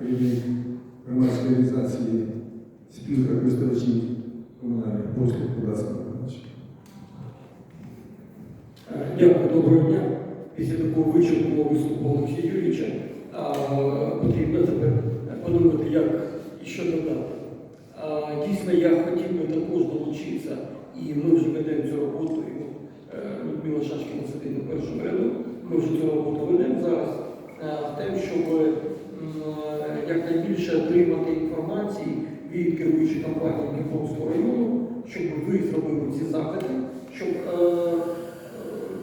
Керівник громадської організації спілка користувачів комунальних послуг, ласка, Іванович. Е, Дякую, доброго дня. Після такого вичерпного виступу Олексія Юрійовича потрібно тепер подумати, як і що додати. Дійсно, я хотів би також долучитися, і ми вже ведемо цю роботу. Е, Людмила Шашкіна сидить на першому ряду. Ми вже цю роботу ведемо зараз е, в тим, щоб е, якнайбільше отримати інформації від керуючої компанії Дніпровського району, щоб ви зробили ці запити, щоб е, е,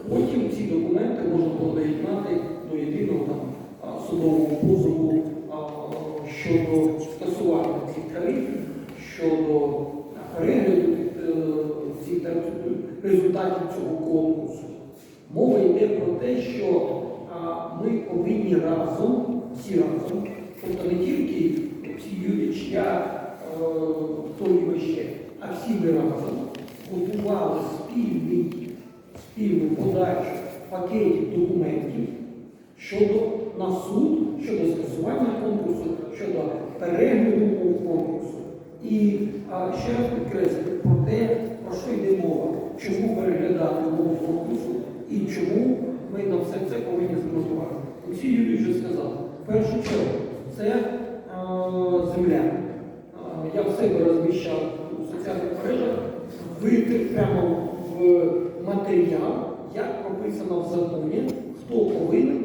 потім ці документи можна було доєднати до єдиного там судового позову щодо скасування цих тарифів, щодо перегляду е, результатів цього конкурсу. Мова йде про те, що ми повинні разом, всі разом, тобто не тільки Олексій Юрійович, я, е, хто і ще, а всі ми разом готували спільний, спільну подачу пакетів документів щодо на суд, щодо скасування конкурсу, щодо перегляду конкурсу. І а, ще раз підкреслюю про те, про що йде мова, чому переглядати умови конкурсу і чому ми на все це повинні увагу. Олексій Юрійович вже сказав, в першу чергу, це е, земля. Е, Я в себе розміщав у соціальних мережах витер прямо в матеріал, як прописано в законі, хто повинен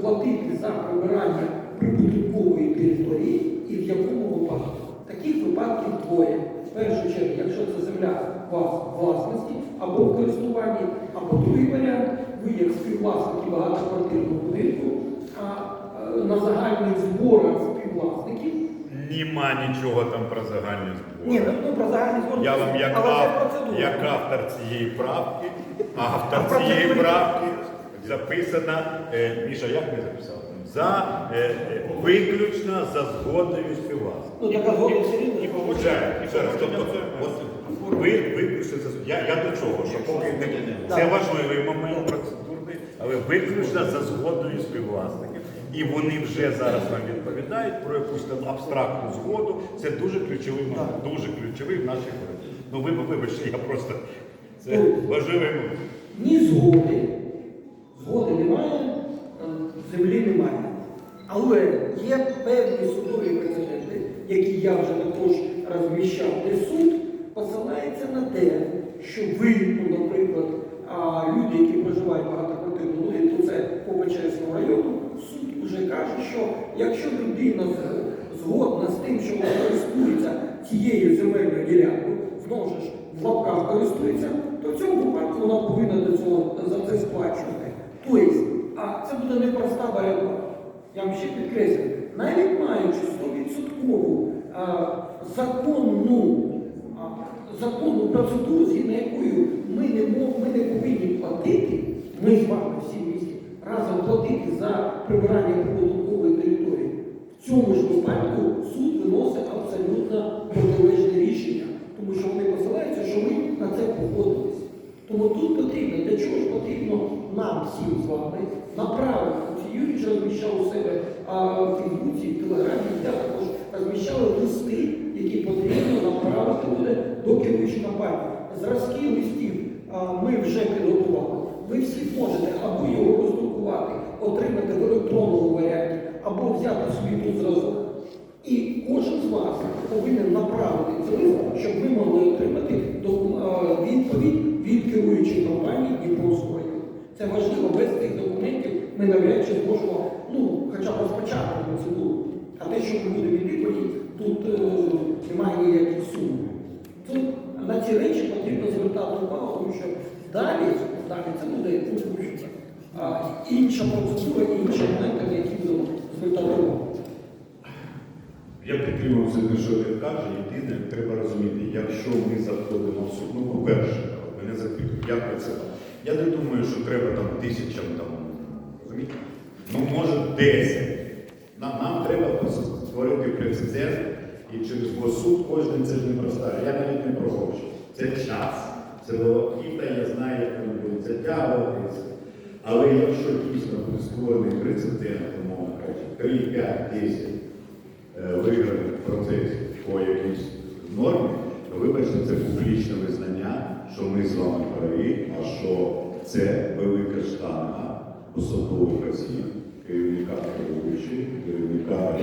платити за прибирання прибудинкової території і в якому випадку. Таких випадків двоє. В першу чергу, якщо це земля власності або в користуванні, або другий варіант, ви як співвласники багатоквартирного будинку, а е, на загальних зборах співвласників. Нема нічого там про загальні Ні, збори. ну про загальні збори. Я вам як, але ав- як автор цієї правки, автор А цієї правки записано, е, Міша, як ми записали? За е, е, виключно за згодою співвласника. Ну, така згода все рівно. Тобто, от ви виключно за я, я до чого, що поки не це важливий момент але виключно за згодою співвласників. І вони вже зараз нам відповідають про якусь там абстрактну згоду. Це дуже ключовий момент, дуже ключовий в нашій країні. Ну ви вибачте, я просто це важливий момент. Ні згоди, згоди немає, е, землі немає. Але є певні судові прецеденти, які я вже також розміщав, де суд посилається на те, що ви, ну, наприклад, люди, які проживають будинку, це по Печерському району, суд вже каже, що якщо людина згодна з тим, що вона користується цією земельною ділянкою, знову ж в лапках користується, то в цьому випадку вона повинна до цього за це сплачувати. Тобто, а це буде непроста боротьба. Я вам ще підкреслюю, навіть маючи 100% а, законну, законну процедуру, згідно якою ми не, ми не повинні платити, ми з вами всі разом платити за прибирання прибудинкової території. В цьому ж випадку суд виносить абсолютно протилежне рішення, тому що вони посилаються, що ми на це погодились. Тому тут потрібно, для чого ж потрібно нам всім з вами направити. Юрій вже розміщав у себе а, в Фейсбуці, в Телеграмі, я також розміщали листи, які потрібно направити буде до керуючої компанії. Зразки листів а, ми вже підготували. Ви всі можете або його роздрукувати, отримати в електронному варіанті, або взяти собі тут зразок. І кожен з вас повинен направити цей лист, щоб ви могли отримати е, відповідь від керуючої компанії Дніпровського району. Це важливо, без цих документів ми навряд чи зможемо, ну, хоча б розпочати процедуру. А те, що ми будемо ній, тут е, немає ніяких сумнів. Тут на ці речі потрібно звертати увагу, тому що далі, далі це буде а, інша процедура, інші на які будемо звертати. Я підтримую все те, що ти кажеш. Єдине, треба розуміти, якщо ми заходимо в суд, ну, по-перше, мене запитують, як ви це. Я не думаю, що треба там тисячам там, розумієте? Ну, може, 10. Нам, нам треба створити прецедент, і через бо суд кожен це ж не проста. Я навіть не про. Це час, це волокіта, я знаю, як воно буде затягуватися. Але якщо дійсно буде прецедент, умовно кажучи, 3, 5, 10 е, виграних процесів по якійсь нормі, то вибачте, це публічне визнання, що ми з вами праві, а що це велика штанга посадових осіб, керівника керуючої, керівника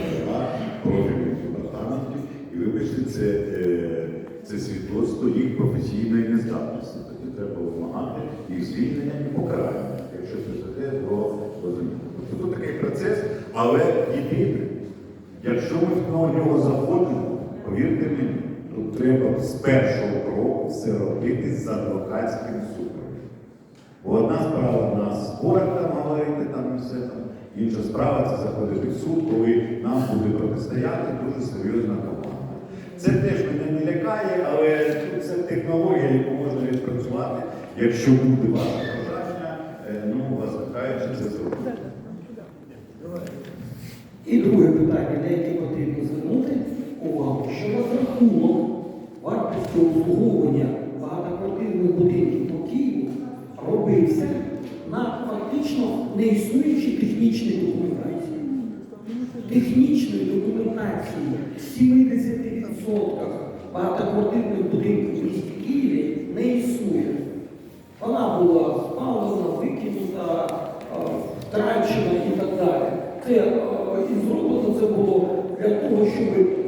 профільних департаментів. І вибачте, це, е, це свідоцтво їх професійної нездатності. Тоді треба вимагати їх звільнення і покарання, якщо це таке, то розуміємо. Тобто такий процес, але єдине, якщо ми в нього заходимо, повірте мені, тут треба з першого кроку все робити з адвокатським супроводом. Бо одна справа в нас спорт там говорити, там і все там. Інша справа це заходити в суд, коли нам буде протистояти дуже серйозна команда. Це теж мене не лякає, але це технологія, яку можна відпрацювати. Якщо буде ваше бажання, е, ну вас лякаючи це зробити. І друге питання, на яке потрібно звернути увагу, що розрахунок вартості обслуговування багатоквартирних будинків по Києву робився на фактично неіснуючій технічній документації. Технічної документації в 70% багатоквартирних будинків в місті Києві не існує. Вона була спалена, викинута, е, втрачена і так далі. Це е, зроблено це було для того, щоб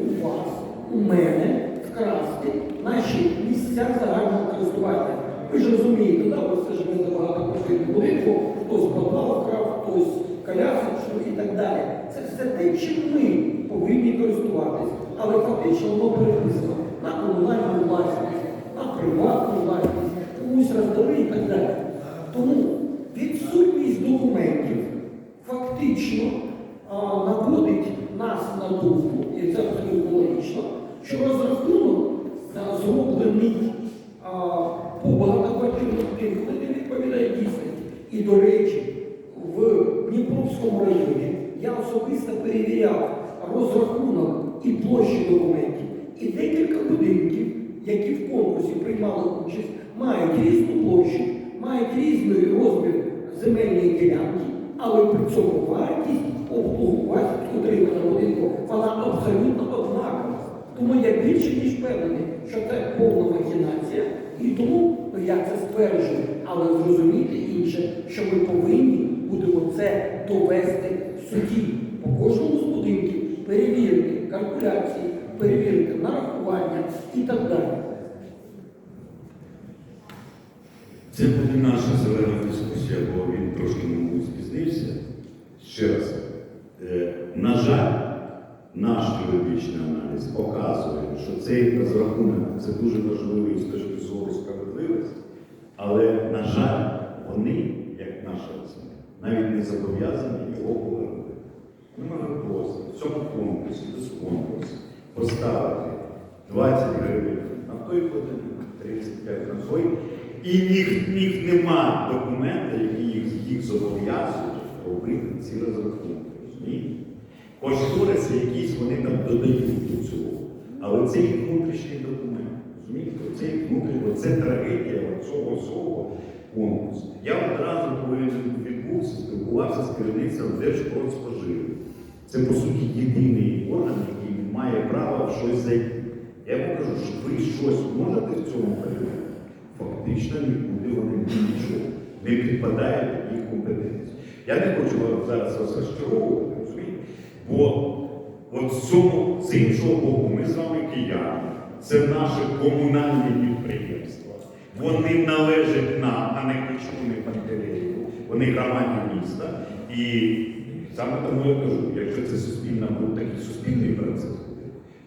у вас, у мене вкрасти наші місця загального користування. Ви ж розумієте, да? ви все ж ми багато квартирних будинку, хтось подвал вкрав, хтось колясочну і так далі. Це все те, чим ми повинні користуватись, але фактично воно переписано на комунальну власність, на приватну власність, комусь роздали і так далі. Тому відсутність документів фактично а, наводить нас на і це абсолютно логічно, що розрахунок зроблений по багатоквартирних будинках не відповідає дійсності. І, до речі, в Дніпровському районі я особисто перевіряв розрахунок і площі документів. І декілька будинків, які в конкурсі приймали участь, мають різну площу, мають різний розмір земельної ділянки, але при цьому вартість обслугування утримання будинку вона абсолютно однакова. Тому я більше ніж впевнений, що це повна махінація, і тому ну, я це стверджую, але зрозуміти інше, що ми повинні будемо це довести в суді по кожному з будинків, перевірити калькуляції, перевірити нарахування і так далі. Це буде наша зелена Ще раз, е, на жаль, наш юридичний аналіз показує, що цей розрахунок це дуже важливий з точки зору справедливості, але, на жаль, вони, як наша оцінка, навіть не зобов'язані його повернути. Ми можемо просто в цьому конкурсі, без конкурсу, поставити 20 гривень на той будинок, 35 на той. І ніг, ніг нема документа, які їх, їх зобов'язують робити ці розрахунки. Розумієте? Кошториси якісь вони там додають до цього. Але це їх внутрішній документ. Розумієте? Це їх внутрішній, це трагедія цього всього конкурсу. Я одразу, коли відбувся, спілкувався з керівництвом Держпродспоживу. Це, по суті, єдиний орган, який має право щось зайти. Я йому кажу, що ви щось можете в цьому періоді? Фактично нікуди вони нічого не підпадають під їх компетенцію. Я не хочу вас зараз розчаровувати, розумієте? Бо от з, цього, з іншого боку, ми з вами кияни, це наше комунальне підприємство. Вони належать нам, а не Кичуни Пантелеєву. Вони громаді міста. І саме тому я кажу, якщо це суспільна буде такий суспільний процес,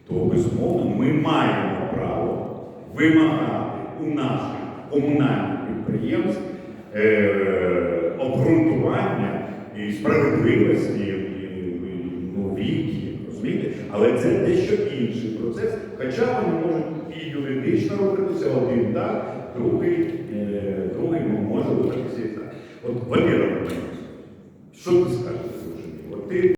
то безумовно ми маємо право вимагати у наших комунальних підприємств е, обґрунтування і справедливості, і, ну, віки, розумієте? Але це дещо інший процес, хоча вони можуть і юридично рухатися один так, другий, е, другий може рухатися і так. От Валера, що ти скажеш,